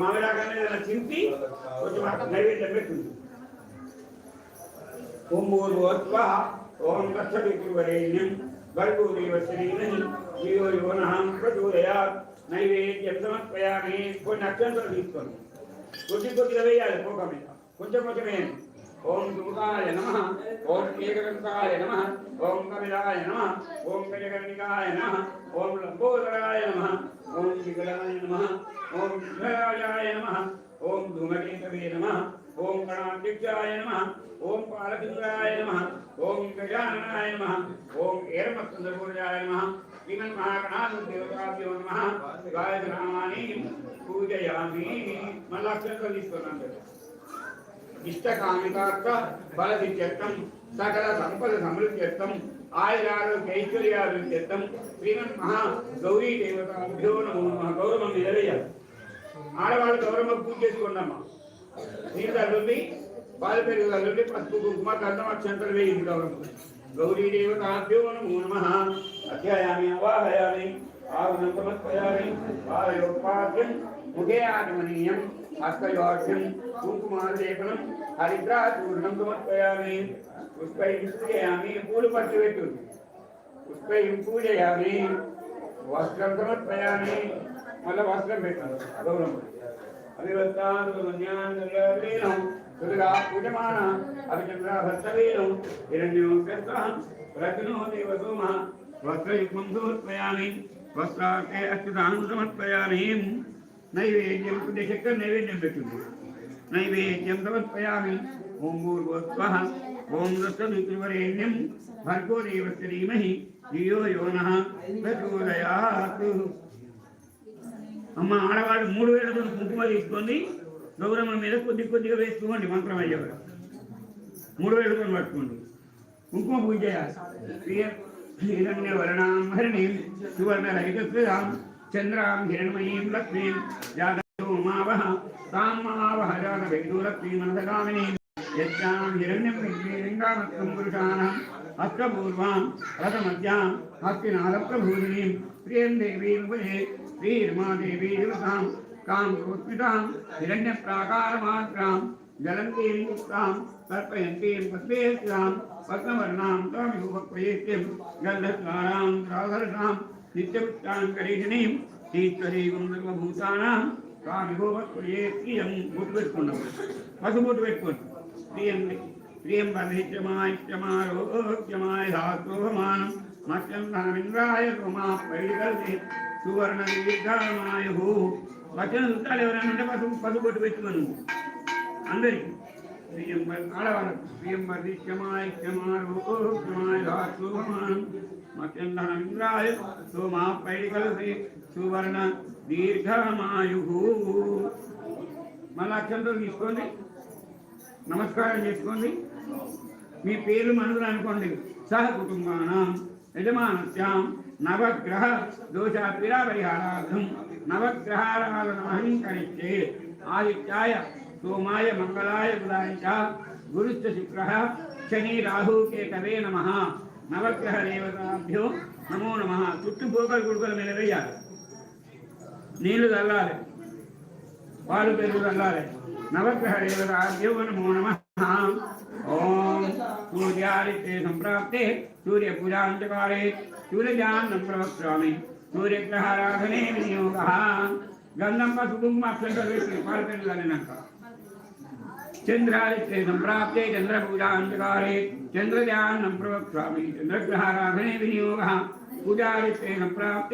మామిడాకాన్ని ఇలా చింపి కొంచెం అక్కడ నైవేద్యం పెట్టింది ఓం భూర్భువస్వ ఓం తత్సవితుర్వరేణ్యం భర్గూరేవ శ్రీమహి ధియో యో నః ప్రచోదయాత్ నైవేద్యం సమర్పయామి కొన్ని అక్షంతలు తీసుకోండి కొద్ది కొద్దిగా వేయాలి పోక మీద కొంచెం కొంచెం వేయండి ఓం దుముఖాయ నమ ఓం ఏకదంతాయ నమ ఓం కవిరాయ నమ ఓం గజగర్ణికాయ నమ ఓం లంబోదరాయ నమ ఓం శిఖరాయ నమ ఓం విఘ్నరాజాయ నమ ఓం ధూమకేతవే నమ ఓం గణాధ్యక్షాయ నమ ఓం పాలచంద్రాయ నమ ఓం గజాననాయ నమ ఓం ఏరమత్సంద్రపూజాయ నమ శ్రీమన్మహాగణాదేవతాభ్యో నమ గాయత్రామాని పూజయామి మళ్ళీ అక్షరం తీసుకున్నాను ఇష్టకామికార్థ బలదిత్యర్థం సకల సంపద సమృద్ధ్యర్థం ఆయురారోగ్య ఐశ్వర్యాభివృద్ధ్యర్థం శ్రీమన్ మహా గౌరీ దేవతాభ్యో నమో నమః. గౌరవం నిలవేయాలి. ఆడవాళ్ళు గౌరవం పూజ చేసుకోండమ్మా. నీరు తల్లుండి పాలు పెరుగు తల్లుండి పసుపు కుంకుమ గంధం అక్షంతలు వేయింది గౌరవం. గౌరీ దేవతాభ్యో నమో నమ. అధ్యాయామి అవాహయామి ఆవనం సమర్పయామి పాలయోపాద్యం ముఖే ఆగమనీయం హస్తయోగ్యం కుంకుమాలేపనం హరిద్రాచూర్ణం సమర్పయామి పుష్పై పూజయామి పూలు పట్టు పెట్టు పుష్పై పూజయామి వస్త్రం సమర్పయామి మళ్ళీ వస్త్రం పెట్టాను గౌరవం అవివత్తానుగమన్యాన్నం సుదుగా పూజమాన అభిచంద్ర భర్తవీరం హిరణ్యో రత్నో దేవసోమ వస్త్రయుగ్మం సమర్పయామి వస్త్రాకే అచ్యుతాను సమర్పయామి నైవేద్యం శక్తి నైవేద్యం పెట్టింది నైవేద్యం సమర్పయామి ఓం భూర్భువస్వ ఓం దత్తమిత్రివరేణ్యం భర్గో దేవస్య ధీమహి ధియో యో నః ప్రచోదయాత్ అమ్మ ఆడవాళ్ళు మూడు వేలతో కుంకుమ తీసుకోండి గౌరమ్మ మీద కొద్ది కొద్దిగా వేసుకోండి మంత్రం అయ్యేవారు మూడు వేలతో పట్టుకోండి కుంకుమ పూజ చేయాలి ప్రియ- హిరణ్య వర్ణాం హరిణీం సువర్ణ రహితాం चन्द्रां हिरण्मयीं लक्ष्मीं जातोमावः तां मावः जातवेदुलक्ष्मीमनदगामिनीं यज्ञां हिरण्यं लक्ष्मीलिङ्गामत्तं पुरुषाणाम् अस्तपूर्वां रथमध्यां हस्तिनादप्रभूषिणीं श्रियं देवीं भुजे श्रीरमादेवी दिवसां कां क्रोत्मितां हिरण्यप्राकारमात्रां जलन्तीं मुक्तां तर्पयन्तीं पद्मेश्यां पद्मवर्णां त्वमिभुभक्प्रयेत्यं गन्धद्वारां राधर्षां గల్ధద్వారాం రాధర్షాం నిత్యపుష్టాం కరీషిణీం ఈశ్వరీం సర్వభూతానాం తామిహుపక్వయేత్యం బొట్టు పెట్టుకున్నాం. పసుబొట్టు పెట్టుకోండి. ప్రియం ప్రియం పరిహిత్యమాయిత్యమారోగ్యమాయ ధాతోహమానం మత్యం ధనమింద్రాయ రోమా పైడికల్సి సువర్ణ దీర్ఘమాయు వచ్చిన చుట్టాలు ఎవరైనా ఉంటే పసుపు పసుపు పసుబొట్టు పెట్టుకోను అందరికీ. ప్రియం ఆడవాళ్ళకు. ప్రియం పరిహిత్యమాయిత్యమారోగ్యమాయ ధాతోహమానం మత్స్యం ధనమింద్రాయ రోమా పైడికల్సి సువర్ణ దీర్ఘమాయు మళ్ళీ అక్షంతో తీసుకోండి. నమస్కారం చేసుకోండి. మీ పేర్లు మనసులు అనుకోండి. సహ కుటుంబానం యజమానస్యాం నవగ్రహ దోష పీడాపరిహారార్థం నవగ్రహారాధన అహంకరిచ్చే ఆదిత్యాయ సోమాయ మంగళాయ బుధాయ చ. గురుశ్చ శుక్ర శని రాహు కేతవే నమ. నవగ్రహ దేవతాభ్యో నమో నమ చుట్టూ పోకలు గుడుకల మీద వేయాలి నీళ్ళు చల్లాలి పాలు పెరుగు చల్లాలి నవగ్రహ దేవతాభ్యో నమో నమ ఓం సూర్యాదిత్యే సంప్రాప్తే సూర్య పూజాంతకాలే సూర్యజాన్నం ప్రవక్ష్యామి సూర్యగ్రహారాధనే వినియోగ గంధం పసుకుంకుమ అక్షంత వేసి పాలు పెరుగు चंद्रादित्य चंद्रादित्यम प्राप्त चंद्रपूजाकारे चंद्रध्यान प्रवक्ष्यामि चंद्रग्रहाराधने विनियोग। पूजादित्यम प्राप्त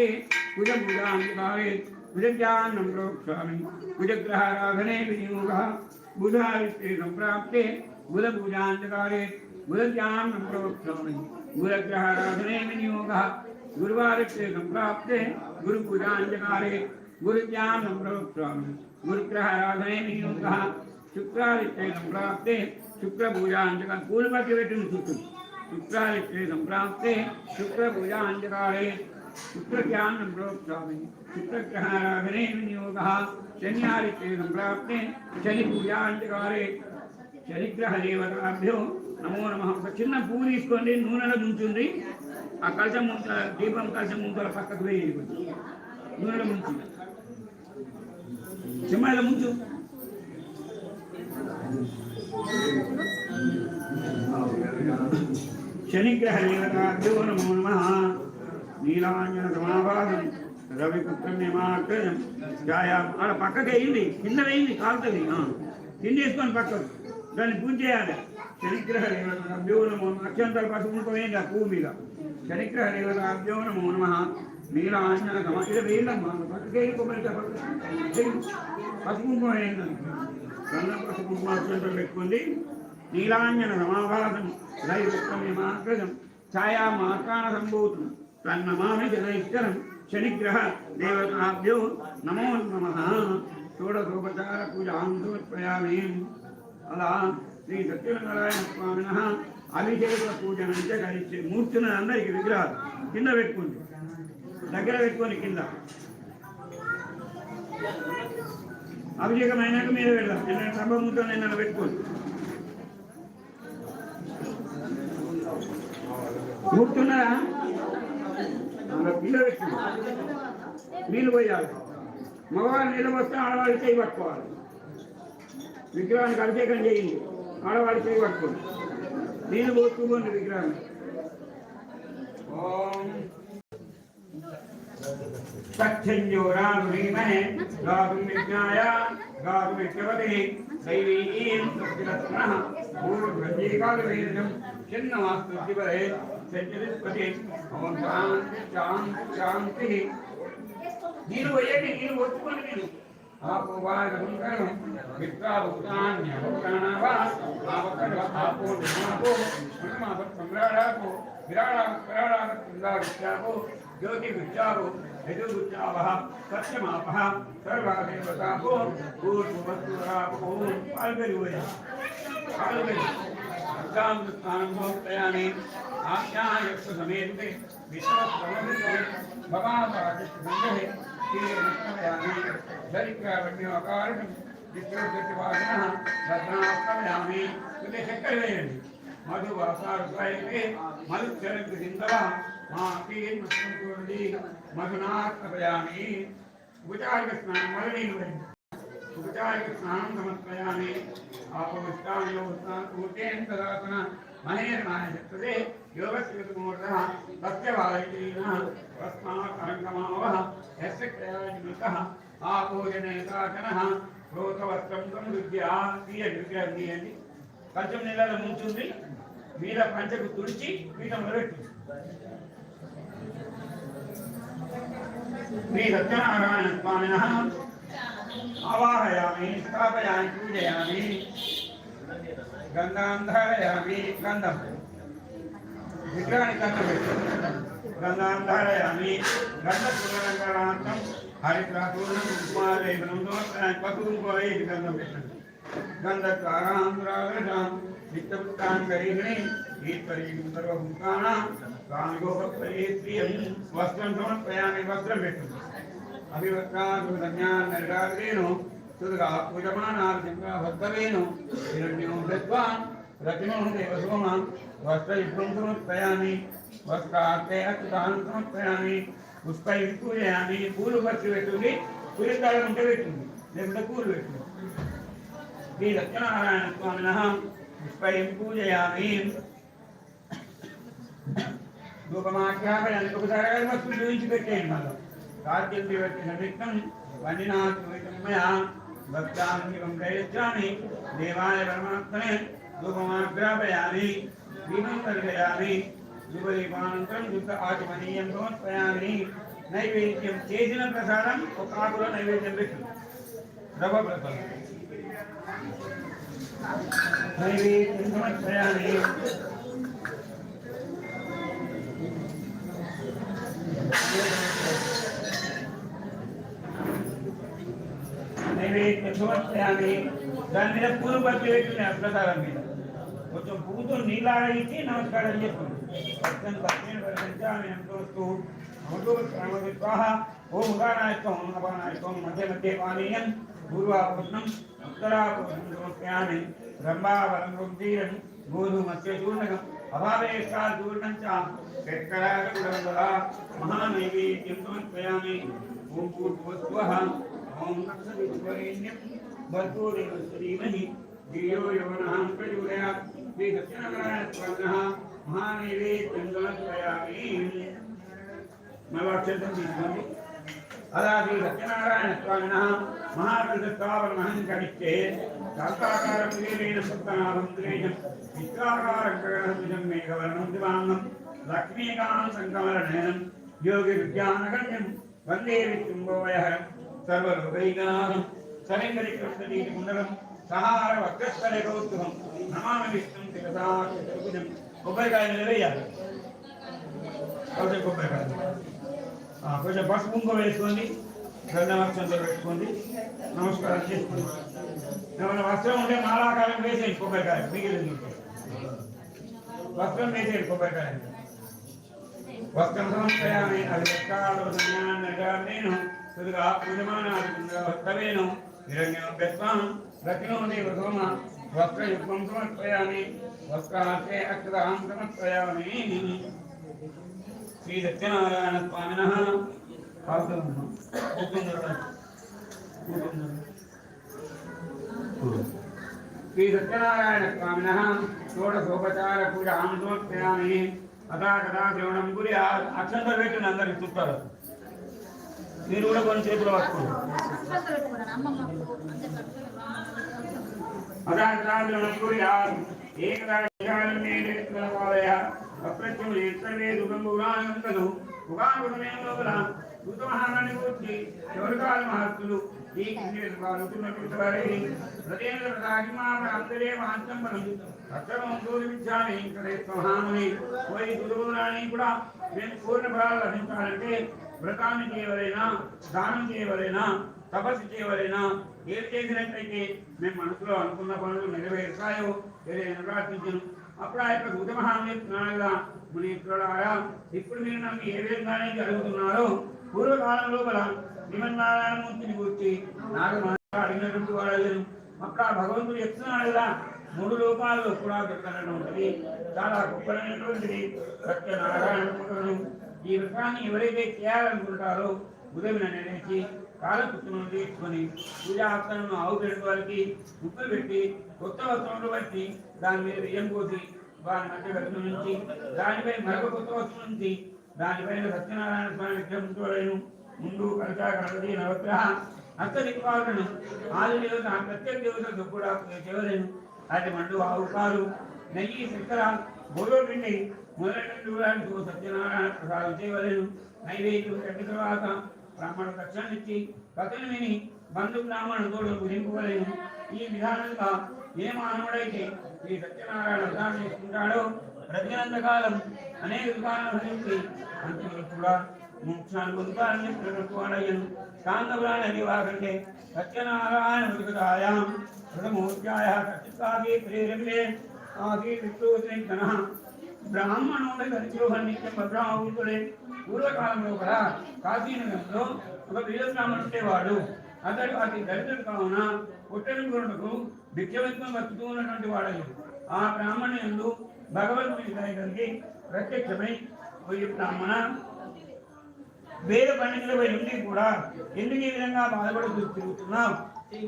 कुजपूजाकारे कुजध्यान प्रवक्ष्यामि कुजग्रहाराधने विनियोग। बुधादित्यम प्राप्त अंधकारे बुधध्यान प्रवक्ष्यामि बुधग्रहाराधने विनियोग। गुरुवादित्यम प्राप्त गुरुपूजाकारे गुरुध्यान प्रवक्ष्यामि गुरुग्रहाराधने विनियोग। శుక్రాదిత్యే సంప్రాప్తే శుక్రపూజాంతక పూలు పట్టి పెట్టిన చుట్టూ శుక్రాదిత్యే సంప్రాప్తే శుక్రపూజాంతకాలే శుక్రజ్ఞానం ప్రోక్షామి శుక్రగ్రహారాధనే వినియోగ. శన్యాదిత్యే సంప్రాప్తే శని పూజాంతకాలే శనిగ్రహ దేవతాభ్యో నమో నమ. ఒక చిన్న పువ్వు తీసుకోండి నూనెలో ముంచుంది ఆ కలసం ముంత దీపం కలసం ముంతల పక్కకు వేయండి కొంచెం. నూనెలో ముంచు. సింహాల ముంచు. శనిగ్రహ దేవతాభ్యో నమో నమ నీలాంజన సమాభాసం రవిపుత్రం నిమాగ్రజం వ్యాయామం అలా పక్కకి అయింది కింద వేయింది కాలుతుంది కింద వేసుకొని పక్కకు దాన్ని పూజ చేయాలి శనిగ్రహ దేవతాభ్యో నమో నమః. అత్యంతలు ఆ పువ్వు మీద శనిగ్రహ దేవతాభ్యో నమో నమ నీలాంజన సమ ఇది వేయండమ్మా పక్కకి వేయి కొబ్బరికాయ పక్కకి వేయి. పసుపు పసుపు కుంకుమ అత్యంతలు పెట్టుకుంది నీలాంజన సమాభాసం లైవృత్తమేమాగ్రజం ఛాయామాకాన సంభూతం తన్నమామి జనైశ్వరం శనిగ్రహ దేవతాభ్యో నమో నమ. షోడశోపచార పూజాం సమర్పయామి అలా శ్రీ సత్యనారాయణ స్వామిన అభిషేక పూజనం కలిసి మూర్తిని అందరికి విగ్రహాలు కింద పెట్టుకుంది దగ్గర పెట్టుకొని కింద. అభిషేకం అయినాక మీద పెడదాం. నేను సభముతో నేను పెట్టుకోండి గుర్తున్నారా? పిల్ల నీళ్ళు పోయాలి. మగవాళ్ళు నీళ్ళు వస్తే ఆడవాళ్ళు చేయి పట్టుకోవాలి. విగ్రహానికి అభిషేకం చేయండి. ఆడవాళ్ళు చేయి పట్టుకోండి. నీళ్ళు పోసుకోండి విగ్రహాన్ని. तच्छञ्जो रागुणीमहे गातुर्विज्ञाय गातुमिष्टवतिः दैवीं सत्यरत्नः भूर्भञ्जीकालवेदनं छिन्नमास्तुतिपदे सज्जतिस्पति ओं शान्ति शान्तिः ನೀನು ಒಯ್ಯಕ್ಕೆ ನೀನು ಒತ್ಕೊಂಡು ನೀನು आपोवादुकरण विप्राभुक्तान्यवकरणवा आवकरण आपो निमापो हनुमावत सम्राडापो विराडावत प्राडावत कुंडावित्यापो ज्योतिवित्यापो यजुर्वित्यावः सत्यमापः सर्वादेवतापो पूर्ववस्तुरापो पाल्गरिवय पाल्गरि अग्रान्तस्थानं भोक्तयामि आज्ञायस्य समेते विश्वप्रवन्ते भवापादिष्टसङ्गहे श्रीकृष्णयामि सरिक्रवण्योकार विष्णुवासन भद्रनास्तमयामि सुदेशकरेण मधुवासारुपैके मधुचरगुसिन्दव मापीन् मस्तुकुर्दि मधुनास्तपयामि उपचारिकस्नानं मरणीयं उपचारिकस्नानं समर्पयामि। आपोष्टायोस्नानपूर्तेन तदासन महेर्माय शक्तते योगस्कृतमुहूर्तः तस्य वादयिनः तस्मात् अरङ्गमावः यस्य प्रयाजिनतः నీళ్ళు వేయండి ఉపచారిక స్నానం సమర్పయామి తీయండి విగ్రహం తీయండి. కొంచెం నీళ్ళలో ముంచుంది. మీద పంచకు తుడిచి మీద పెట్టింది శ్రీ సత్యనారాయణ స్వామిన ఆవాహయామి స్థాపయామి పూజయామి గంధాంధారయామి గంధం విగ్రహానికి గంధం పెట్టు గంధాం ధారయామి గంధ పునరంగరాంతం హరిద్రాపూర్ణం కుమారేవనం సమర్పయామి పశువులు పోయి ఇది గంధం పెట్టండి గంధకారాంధ్రాగజాం నిత్యపుత్తాన్ గరీహిణి ఈశ్వరీం సర్వభూతానాం కామిగోపత్రయేత్రియం వస్త్రం సమర్పయామి వస్త్రం పెట్టండి అభివక్తాదుధన్యాన్ నరగాగ్రేను సుదుగా పూజమానార్జంగా భక్తవేను హిరణ్యం దత్వాన్ రతిమో దేవసోమాం వస్త్రయుగ్మం సమర్పయామి వస్త్రార్థే అచ్యుతాన్ సమర్పయామి పుష్పై పూజయామి పూలు పచ్చి పెట్టుంది పూజకాలం ఉంటే పెట్టింది. లేకుంటే పూలు పెట్టింది. శ్రీ సత్యనారాయణ స్వామిన పుష్పై పూజయామి. ధూపమాఖ్యాపయానికి ఒకసారి వస్తువులు చూపించి పెట్టేయండి మళ్ళీ. రాజ్యం దివతి నిమిత్తం వన్నినాథమయా భక్తాంగికం ప్రయచ్చామి దేవాయ పరమాత్మనే ధూపమాగ్రాపయామి దీపం దర్శయామి ధూపదీపానంతరం యుద్ధ ఆచమనీయం సమర్పయామి నైవేద్యం చేసిన ప్రసాదం ఒక ఆకులో నైవేద్యం పెట్టు రవ ప్రసాదం నైవేద్యం సమర్పయామి నైవేద్యం సమర్పయామి దాని మీద పూలు పట్టి పెట్టిన ప్రసాదం మీద वो जो कूद और नीला रही थी ना, उसका ये रही अर्जन भजन भजन में हम तो उसको मधुर क्रम स्वाहा ओम गानाय तो हम अपानाय तो मध्य मध्य पानीयन पूर्वापूर्णम उत्तरापूर्णम समर्पयामि ब्रह्मावरं रुद्रीरं, गोधूमस्य चूर्णकम् अभावेष्टादूर्णं च शर्करागुणवदा महानैवेद्यं समर्पयामि ॐ पूर्वस्वः ॐ नक्षत्रेण्यं भर्तुरेव श्रीमहि गिरियो यवनः प्रचोदयात्। श्री सत्यनारायण स्वामिनः महानेवे पिङ्गलत्रयामि नवाक्षतं दीपमि तदा श्री सत्यनारायण स्वामिनः महाकृतस्थावरणं कविष्टे कर्ताकारं सप्तनाभं त्रिवेणं मित्राकारकरणं मेघवर्णं दिवाङ्गं लक्ष्मीकां सङ्कमलनयनं योगिविद्यानगण्यं वन्दे विचुम्बोवयः सर्वलोकैकनाथं सरेन्द्रिकृष्णदीपकुण्डलम् సహార వక్రస్వర గౌత్వం నమామి విష్ణం శిరసా కొబ్బరికాయ నిలవేయాలి. కొబ్బరికాయ కొంచెం పసుపు కుంకుమ వేసుకోండి. గంధవక్షంతో పెట్టుకోండి. నమస్కారం చేసుకోండి. ఏమైనా వస్త్రం ఉంటే మాలాకాలం వేసేయండి కొబ్బరికాయ మిగిలింది వస్త్రం వేసేయండి కొబ్బరికాయ వస్త్రం సమర్పయామి. అది లెక్కాలు నేను కొద్దిగా పూజమానాదిగా వస్తవేను హిరణ్యం గత్వాం రత్నం దేవ సోమ వస్త్రయుగ్మం సమర్పయామి వస్త్రార్థే అక్షరాం సమర్పయామి శ్రీ సత్యనారాయణ స్వామిన శ్రీ సత్యనారాయణ స్వామిన షోడశోపచార పూజ సమర్పయామి అదా కదా శ్రవణం గురి అక్షంత పెట్టిన అందరికి చూస్తారు. మీరు కూడా కొన్ని చేతులు పట్టుకోండి. కూర్చి ఎవరికాల మహత్తులు ఈ కిందివారి హృదయేంద్ర రాజిమాంతరే మహత్యంబరం అక్షరం దూరమిచ్చాలి ఇంకమహాముని పోయి గురువురాని కూడా నేను పూర్ణ ఫలాలు లభించాలంటే వ్రతాన్ని చేయవలైనా దానం చేయవలైనా తపస్సు చేయవలైనా ఏది చేసినట్లయితే మేము మనసులో అనుకున్న పనులు నెరవేరుతాయో ఏదైనా ప్రార్థించను. అప్పుడు ఆ యొక్క సూతమహాన్ని చెప్తున్నాడుగా ఇప్పుడు మీరు నన్ను ఏ విధంగానే జరుగుతున్నారో పూర్వకాలం లోపల శ్రీమన్నారాయణమూర్తిని గురించి నాకు మాట అడిగినటువంటి వాడలేను అప్పుడు ఆ భగవంతుడు చెప్తున్నాడు కదా మూడు లోకాల్లో కూడా దొరకనటువంటిది చాలా గొప్పదైనటువంటిది సత్యనారాయణ ఈ విషయాన్ని ఎవరైతే చేయాలనుకుంటారో ఉదయం నేనేసి ఇచ్చుకొని తీసుకొని పూజాహస్తలను ఆవు పెట్టి వారికి ముక్కలు పెట్టి కొత్త వస్త్రములు బట్టి దాని మీద బియ్యం పోసి వారి మధ్య గదుల నుంచి దానిపై మరొక కొత్త వస్త్రం నుంచి దానిపైన సత్యనారాయణ స్వామి విగ్రహం ముందు కలక గణపతి నవగ్రహ హస్త దిక్పాలను ఆది దేవత ప్రత్యేక దేవతలకు కూడా చేయలేను అది మండు ఆవు పాలు నెయ్యి చక్కెర గోధుమ పిండి మొదలైన సత్యనారాయణ ప్రసాదం చేయవలేను. నైవేద్యం కట్టిన తర్వాత బ్రాహ్మణ దక్షిణ ఇచ్చి కథను విని బంధు బ్రాహ్మణ తోడు గురింపవలేను ఈ విధానంగా ఏ మానవుడైతే ఈ సత్యనారాయణ విధానం చేసుకుంటాడో ప్రతినంతకాలం అనేక విధానాల నుంచి అంతలో కూడా మోక్షాన్ని పొందుతారని ప్రభుత్వాలయ్యను కాంతపురాణ నివాకంటే సత్యనారాయణ మృగదాయాం మృగమూర్త్యాయ కచ్చిత్తాది ప్రేరమే ఆది విష్ణు బ్రాహ్మణుడి కలిసి నిత్యం భద్రాహుతుడే పూర్వకాలంలో కూడా కాశీనగరంలో ఒక వీరస్వామి ఉండేవాడు. అతడు అతి దరిద్రుడు కావున పుట్టని గురుడుకు భిక్షవిత్వం బతుకుతూ ఉన్నటువంటి వాడయ్యాడు ఆ బ్రాహ్మణులు భగవంతుని కలిగి ప్రత్యక్షమై బ్రాహ్మణ. వేద పండితులపై నుండి కూడా ఎందుకు ఈ విధంగా బాధపడుతూ తిరుగుతున్నాం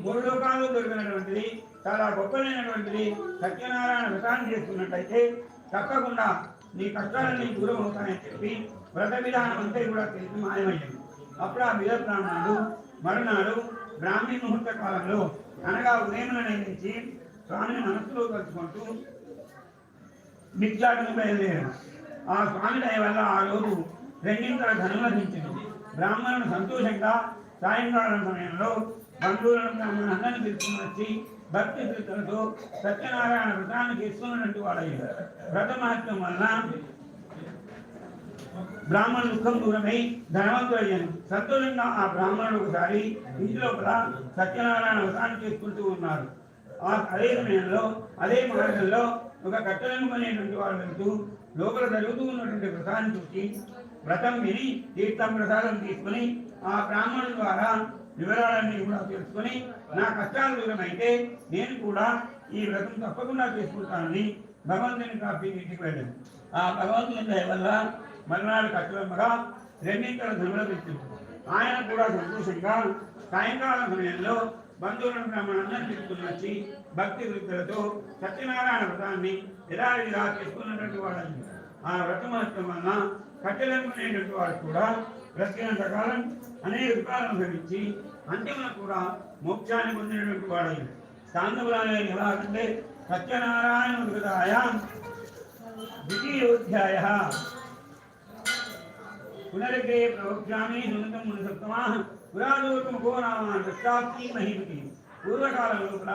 మూడు లోకాల్లో దొరికినటువంటిది చాలా గొప్పలైనటువంటిది సత్యనారాయణ వ్రతాన్ని చేస్తున్నట్టయితే తప్పకుండా నీ కష్టాలన్నీ దూరం అవుతాయని చెప్పి వ్రత విధానం అంతా కూడా తెలిసి మాయమయ్యింది అప్పుడు ఆ వీర బ్రాహ్మణుడు మరునాడు బ్రాహ్మీ ముహూర్త కాలంలో అనగా ఉదయం నుంచి స్వామిని మనస్సులో కలుసుకుంటూ మిథ్యాటను బయలుదేరాడు. ఆ స్వామి దయ వల్ల ఆ రోజు రెండింతల ధనం లభించింది. బ్రాహ్మణుడు సంతోషంగా సాయంకాలం సమయంలో బంధువులను బ్రాహ్మణుడు అందరిని తీసుకుని వచ్చి భక్తి శ్రద్ధలతో సత్యనారాయణ వ్రతానికి ఇస్తున్నటువంటి వాడయ్యాడు వ్రతమహత్యం వలన బ్రాహ్మణ దుఃఖం దూరమై ధనవంతుడయ్యాను సంతోషంగా ఆ బ్రాహ్మణుడు ఒకసారి ఇంటి లోపల సత్యనారాయణ వ్రతాన్ని చేసుకుంటూ ఉన్నారు. ఆ అదే సమయంలో అదే మార్గంలో ఒక కట్టెలను కొనేటువంటి వాడు వెళ్తూ లోపల జరుగుతూ ఉన్నటువంటి వ్రతాన్ని చూసి వ్రతం విని తీర్థం ప్రసాదం తీసుకుని ఆ బ్రాహ్మణుడు ద్వారా వివరాలన్నీ కూడా తెలుసుకొని నా కష్టాలు దూరమైతే నేను కూడా ఈ వ్రతం తప్పకుండా చేసుకుంటానని భగవంతుని కాపీ ఇంటికి వెళ్ళాను. ఆ భగవంతుని దయ వల్ల మరునాడు కట్టలమ్మగా రెండింతల ధనుల తెచ్చింది ఆయన కూడా సంతోషంగా సాయంకాలం సమయంలో బంధువులను బ్రాహ్మణులందరినీ తీసుకుని వచ్చి భక్తి వృద్ధులతో సత్యనారాయణ వ్రతాన్ని ఇలా ఇలా తీసుకున్నటువంటి వాళ్ళని ఆ వ్రతం వలన కట్టెలనుకునేటువంటి వాడు కూడా బ్రతికినంత కాలం అనేక దుఃఖాలను భవించి అంతిమ కూడా మోక్షాన్ని పొందినటువంటి వాడు స్థానములు ఎలా అంటే సత్యనారాయణ మృగదాయ ద్వితీయోధ్యాయ. పునరగ్రే ప్రవక్ష్యామి సునతం మునిసత్తమాః పురాణోత్తమకో నామ దృష్టాప్తి మహిమతి. పూర్వకాల లోపల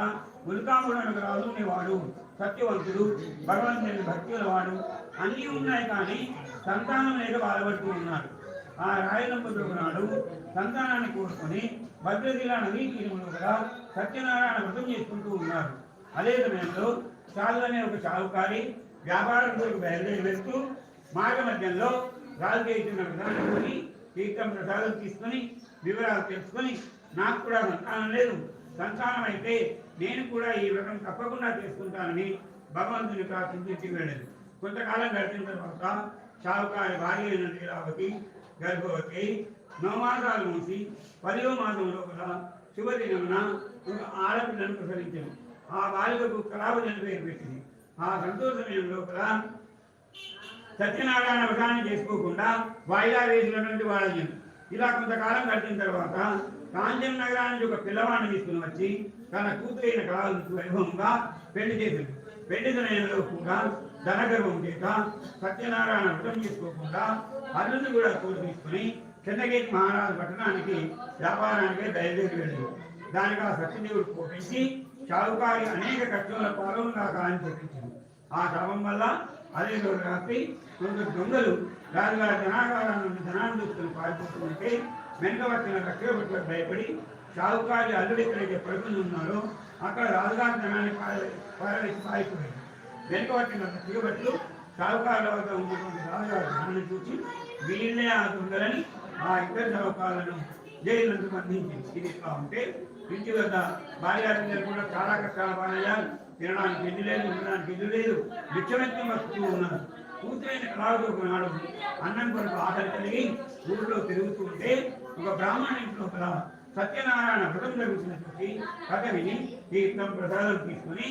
ముల్కాముడనకు రాజు ఉండేవాడు సత్యవంతుడు భగవంతుని భక్తుల వాడు అన్నీ ఉన్నాయి కానీ సంతానం లేక బాధపడుతూ ఉన్నాడు. ఆ రాయలంపుడు నాడు సంతానాన్ని కోరుకొని భద్రజిల్లా నదీ కూడా సత్యనారాయణ వ్రతం చేసుకుంటూ ఉన్నారు. అదే సమయంలో చాలు అనే ఒక చావుకారి కొరకు బయలుదేరి వెళ్తూ మార్గ మధ్యంలో రాజకీయ చేసిన విధానం తీర్థం ప్రసాదం తీసుకొని వివరాలు తెలుసుకొని నాకు కూడా సంతానం లేదు. సంతానం అయితే నేను కూడా ఈ వ్రతం తప్పకుండా చేసుకుంటానని భగవంతుని ప్రార్థించి ఇంటికి కొంతకాలం గడిచిన తర్వాత షావుకారి భార్య అయిన గర్భవతి నవమాసాలు మూసి పదివ మాసం లోపల శుభదినమున ఒక ఆడపిల్లను ప్రసరించాను ఆ బాలికకు కళాభజన పేరు పెట్టింది. ఆ సంతోషమైన లోపల సత్యనారాయణ వ్రతాన్ని చేసుకోకుండా వాయిదా వేసినటువంటి వాళ్ళని ఇలా కొంతకాలం గడిచిన తర్వాత కాంచన నగరానికి ఒక పిల్లవాడిని తీసుకుని వచ్చి తన కూతురైన కళావతికి వైభవంగా పెళ్ళి చేసింది పెళ్ళి సమయంలో కూడా ధనగర్వం చేత సత్యనారాయణ వ్రతం చేసుకోకుండా అల్లుని కూడా తోడు తీసుకుని చంద్రగేట్ మహారాజు పట్టణానికి వ్యాపారానికి బయలుదేరి వెళ్ళాడు. దానికి ఆ సత్యదేవుడు కోపించి షావుకారి అనేక కష్టముల లాగా అని చెప్పించింది ఆ క్రమం వల్ల అదే రోజు రాత్రి కొందరు దొంగలు రాజుగారి జనాగారం నుండి ధనాన్ని తీసుకుని పారిపోతుంటే వెనుక వచ్చిన చక్రవర్తులకు భయపడి షావుకారి అల్లుడు ఎక్కడైతే ప్రజలు ఉన్నారో అక్కడ రాజుగారి జనాన్ని పారవేసి పారిపోయాడు వెనుక వచ్చిన చక్రవర్తులు వద్ద ఉన్నటువంటి రాజుగారి ధనాన్ని చూసి వీళ్ళే ఆ ఆ ఇద్దరు షావుకారులను జైలు బంధించింది. ఇది ఎట్లా ఉంటే ఇంటి వద్ద భార్య కూడా చాలా కష్టాల పాలయ్యారు. తినడానికి తిండి లేదు ఉండడానికి ఇల్లు లేదు. నిత్యమెత్తం వస్తూ ఉన్నారు కూతురైన కళావతి నాడు అన్నం కొరకు ఆకలి కలిగి ఊళ్ళో తిరుగుతూ ఉంటే ఒక బ్రాహ్మణ ఇంట్లో గల సత్యనారాయణ వ్రతం జరుగుతున్నటువంటి కథ విని తీర్థం ప్రసాదం తీసుకుని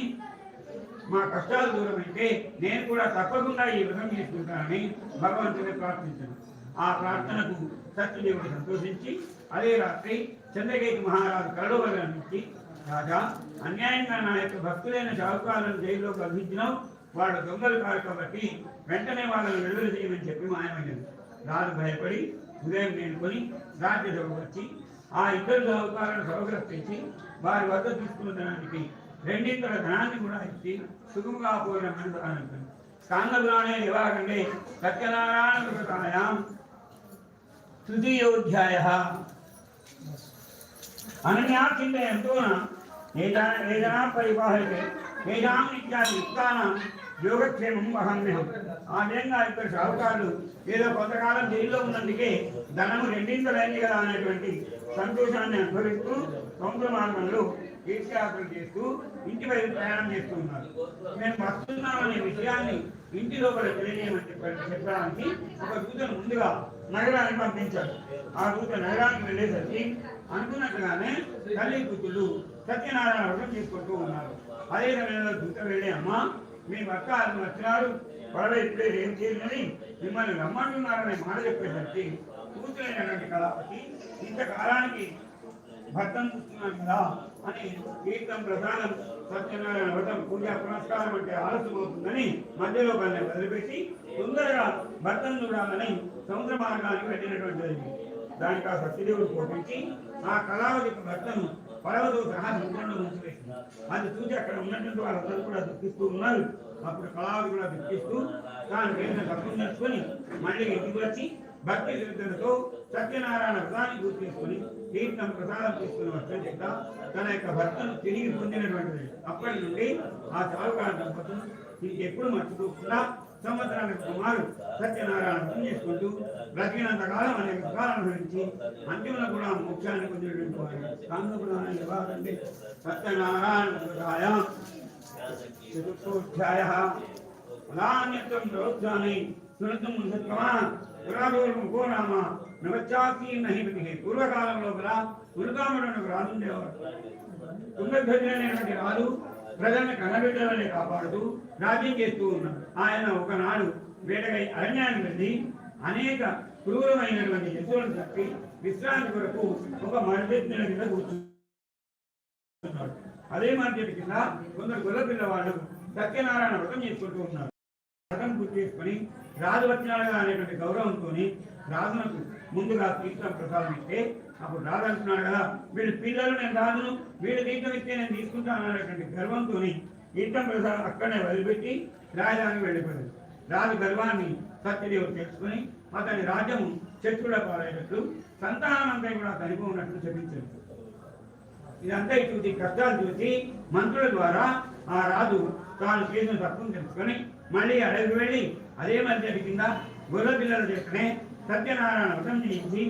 మా కష్టాలు దూరం అయితే నేను కూడా తప్పకుండా ఈ వ్రతం చేసుకుంటానని భగవంతుని ప్రార్థించాను. ఆ ప్రార్థనకు సత్యదేవుడు సంతోషించి అదే రాత్రి చంద్రకేతి మహారాజు కరడవల నుంచి రాజా అన్యాయంగా నా యొక్క భక్తులైన షావుకారులను జైల్లో బంధించినావు వాళ్ళు దొంగలు కారు కాబట్టి వెంటనే వాళ్ళని విడుదల చేయమని చెప్పి మాయమైనది రాజు భయపడి ఉదయం మేలుకొని రాత్రి సభకు వచ్చి ఆ ఇద్దరు షావుకారులను సౌగ్రహించి వారి వద్ద తీసుకున్న ధనానికి రెండింతల ధనాన్ని కూడా ఇచ్చి సుఖముగా పోయిన మనసు స్కాందపురాణే నివారణే సత్యనారాయణ కృతాయాం తృతీయోధ్యాయ అనన్యా చింతయంతో ఏదనా పరిపాలతే ఏదాం ఇత్యాది యుక్తానం యోగక్షేమం వహమ్యహం ఆ విధంగా ఇక్కడ షావుకారులు ఏదో కొంతకాలం జైల్లో ఉన్నందుకే ధనము రెండింతలైంది కదా అనేటువంటి సంతోషాన్ని అనుభవిస్తూ సముద్ర మార్గంలో తీర్థయాత్రలు చేస్తూ ఇంటి వైపు ప్రయాణం చేస్తూ ఉన్నారు. మేము వస్తున్నామనే విషయాన్ని ఇంటి లోపల తెలియజేయమని చెప్పడానికి ఒక దూతను ముందుగా నగరానికి పంపించారు. ఆ దూత నగరానికి వెళ్ళేసరికి అనుకున్నట్టుగానే తల్లి కూతుళ్ళు సత్యనారాయణ వ్రతం తీసుకుంటూ ఉన్నారు. అదే సమయంలో దూత వెళ్ళి అమ్మ మీ అక్క ఆయన వచ్చినారు వాళ్ళ ఇప్పుడే ఏం చేయాలని మిమ్మల్ని రమ్మంటున్నారనే మాట చెప్పేసరికి కూతురైనటువంటి కళాపతి ఇంతకాలానికి భర్తం చూస్తున్నాను కదా అని కీర్తం ప్రధానం సత్యనారాయణ వ్రతం పూజా పునస్కారం అంటే ఆలస్యమవుతుందని మధ్యలో కన్నా వదిలిపెట్టి తొందరగా భర్తను చూడాలని సముద్ర మార్గానికి వెళ్ళినటువంటి దానికి ఆ సత్యదేవుడు కోపించి ఆ కళావతి భర్తను పడవతో సహా సముద్రంలో ముంచివేసింది అది చూసి అక్కడ ఉన్నటువంటి వాళ్ళందరూ కూడా దుఃఖిస్తూ ఉన్నారు. అప్పుడు కళావతి కూడా దుఃఖిస్తూ తాను చేసిన తప్పును నడుచుకొని మళ్ళీ ఇంటికి వచ్చి భక్తి శ్రద్ధలతో సత్యనారాయణ వ్రతాన్ని పూర్తి చేసుకుని తీర్థం ప్రసాదం తీసుకుని వచ్చిన చేత తన యొక్క భర్తను తిరిగి పొందినటువంటిది. అప్పటి నుండి ఆ చావుకార దంపతులు ఇంకెప్పుడు మర్చిపోకుండా సంవత్సరానికి సుమారు సత్యనారాయణ వ్రతం చేసుకుంటూ బ్రతికినంత కాలం అనేక కాలం గురించి అంతిమలో కూడా మోక్షాన్ని పొందినటువంటి వారు కాంగపురాన్ని నివారండి సత్యనారాయణ వ్రతాయ చతుర్థోధ్యాయ ప్రధాన్యత్వం ప్రోత్సాహి సునతం సత్వమా పురాదూరం కో రామ నవచాసి పూర్వకాలంలో కూడా మునుకాముడు రాజుండేవాడు తుంగభద్రుడైనటువంటి రాజు ప్రజలను కన్నబిడ్డలని కాపాడుతూ రాజ్యం చేస్తూ ఉన్నారు. ఆయన ఒకనాడు వేటకై అరణ్యానికి వెళ్ళి అనేక క్రూరమైనటువంటి జంతువులను తప్పి విశ్రాంతి కొరకు ఒక మరిచెట్ల కింద కూర్చున్నాడు. అదే మరిచెట్టు కింద కొందరు గొల్ల పిల్లవాళ్ళు సత్యనారాయణ వ్రతం చేసుకుంటూ ఉన్నారు. వ్రతం పూర్తి చేసుకుని రాజు అనేటువంటి గౌరవంతో రాజునకు ముందుగా తీర్థం ప్రసాదం ఇస్తే అప్పుడు రాదు అంటున్నాడు కదా వీళ్ళు పిల్లలు నేను రాజును వీడి దీంట్లో ఇస్తే నేను తీసుకుంటాను అనేటువంటి గర్వంతో తీర్థం ప్రసాదం అక్కడనే వదిలిపెట్టి రాజధానికి వెళ్ళిపోయాడు. రాజు గర్వాన్ని సత్యదేవుడు తెలుసుకుని అతని రాజ్యము శత్రుల పాలైనట్లు సంతానం అంతా కూడా ఉన్నట్లు చెప్పించాడు. ఇదంతా చూసి కష్టాలు చూసి మంత్రుల ద్వారా ఆ రాజు తాను చేసిన తప్పును తెలుసుకొని మళ్ళీ అడవికి వెళ్ళి అదే మధ్య కింద గొర్రె పిల్లల చేతనే సత్యనారాయణ వ్రతం చేయించి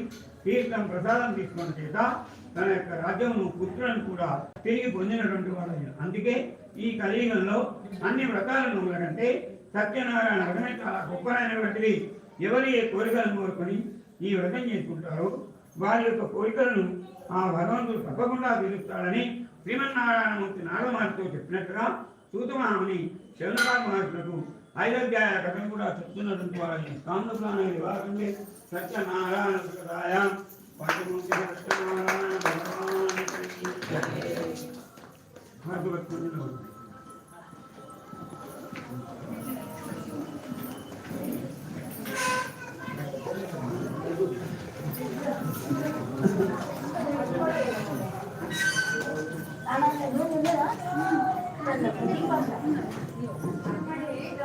తీర్థం ప్రసాదం తీసుకున్న చేత తన యొక్క రాజ్యమును పుత్రులను కూడా తిరిగి పొందినటువంటి వాడు అందుకే ఈ కలియుగంలో అన్ని వ్రతాలను కంటే సత్యనారాయణ వ్రతమే చాలా గొప్పనైనటువంటిది ఎవరి కోరికలను కోరుకొని ఈ వ్రతం చేసుకుంటారో వారి యొక్క కోరికలను ఆ భగవంతుడు తప్పకుండా తీరుస్తాడని శ్రీమన్నారాయణమూర్తి నాగమహర్షితో చెప్పినట్టుగా సూతమామని శివనారాయణ మహర్షులకు ఐదధ్యాయ కథను కూడా చెప్తున్నటువంటి వారిని కాంతపురాణ వివాహంలో సత్యనారాయణ సుఖదాయ పంచమూర్తి సత్యనారాయణ భగవానికి భగవత్తుడు అలా